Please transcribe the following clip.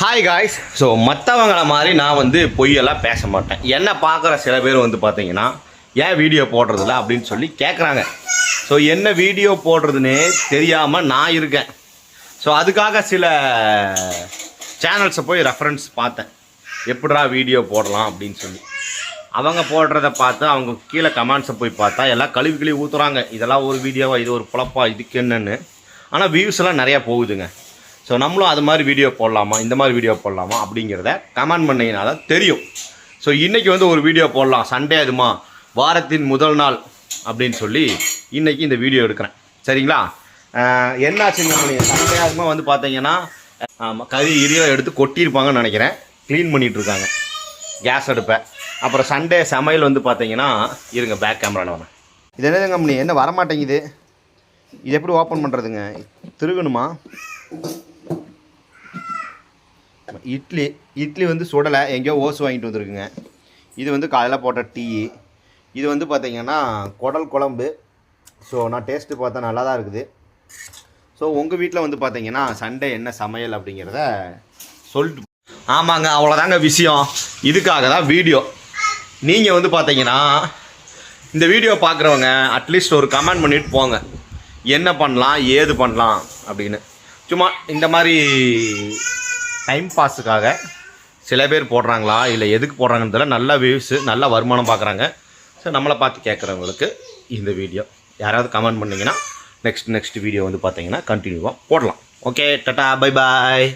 Hi guys so மற்றவங்கள மாதிரி நான் வந்து பொய்யெல்லாம் பேச மாட்டேன். என்ன பார்க்குற சில பேர் வந்து பார்த்தீங்கன்னா ஏன் வீடியோ போடுறதில்ல? அப்படின்னு சொல்லி கேட்குறாங்க ஸோ என்ன வீடியோ போடுறதுன்னே தெரியாமல் நான் இருக்கேன். ஸோ அதுக்காக சில சேனல்ஸை போய் ரெஃபரன்ஸ் பார்த்தேன். எப்படிடா வீடியோ போடலாம்? அப்படின்னு சொல்லி. அவங்க போடுறத பார்த்து அவங்க கீழே கமெண்ட்ஸை போய் பார்த்தா எல்லாம் கழுவி கழுவி ஊற்றுறாங்க இதெல்லாம் ஒரு வீடியோவா இது ஒரு புழப்பா? இதுக்கு என்னென்னு? ஆனால் வியூஸ் எல்லாம் நிறையா போகுதுங்க. ஸோ நம்மளும் அது மாதிரி வீடியோ போடலாமா? இந்த மாதிரி வீடியோ போடலாமா? அப்படிங்கிறத கமெண்ட் பண்ணீங்கன்னா தான் தெரியும். ஸோ இன்றைக்கி வந்து ஒரு வீடியோ போடலாம். சண்டே அதுமா. வாரத்தின் முதல் நாள் அப்படின்னு சொல்லி இன்றைக்கி இந்த வீடியோ எடுக்கிறேன். சரிங்களா? என்ன சண்டே அதுமா வந்து பார்த்தீங்கன்னா ஆமாம் கறி இரியெல்லாம் எடுத்து கொட்டியிருப்பாங்கன்னு நினைக்கிறேன். க்ளீன் பண்ணிகிட்டு இருக்காங்க கேஸ் அடுப்பை. அப்புறம் சண்டே சமையல் வந்து பார்த்தீங்கன்னா இருங்க பேக் கேமராவில் வரேன். இது என்னதுங்க கம்பெனி? என்ன வரமாட்டேங்குது? இது எப்படி ஓப்பன் பண்ணுறதுங்க திருகணுமா? இட்லி இட்லி வந்து சுடலை எங்கேயோ ஓஸ் வாங்கிட்டு வந்துருக்குங்க. இது வந்து காலையில் போட்ட டீ. இது வந்து பார்த்தீங்கன்னா குடல் குழம்பு. ஸோ நான் டேஸ்ட்டு பார்த்தா நல்லா தான் இருக்குது. ஸோ உங்கள் வீட்டில் வந்து பார்த்தீங்கன்னா சண்டே என்ன சமையல் அப்படிங்கிறத சொல்லிட்டு ஆமாங்க அவ்வளோதாங்க விஷயம். இதுக்காக தான் வீடியோ. நீங்கள் வந்து பார்த்தீங்கன்னா இந்த வீடியோ பார்க்குறவங்க அட்லீஸ்ட் ஒரு கமெண்ட் பண்ணிட்டு போங்க. என்ன பண்ணலாம் ஏது பண்ணலாம் அப்படின்னு. சும்மா இந்த மாதிரி டைம் பாஸுக்காக சில பேர் போடுறாங்களா? இல்லை எதுக்கு போடுறாங்கன்னு தெரியல. நல்ல வியூஸு நல்ல வருமானம் பார்க்குறாங்க ஸோ நம்மளை பார்த்து கேட்குறவங்களுக்கு இந்த வீடியோ யாராவது கமெண்ட் பண்ணிங்கன்னா நெக்ஸ்ட் நெக்ஸ்ட் வீடியோ வந்து பார்த்தீங்கன்னா கண்டினியூவாக போடலாம். Okay ta-ta bye bye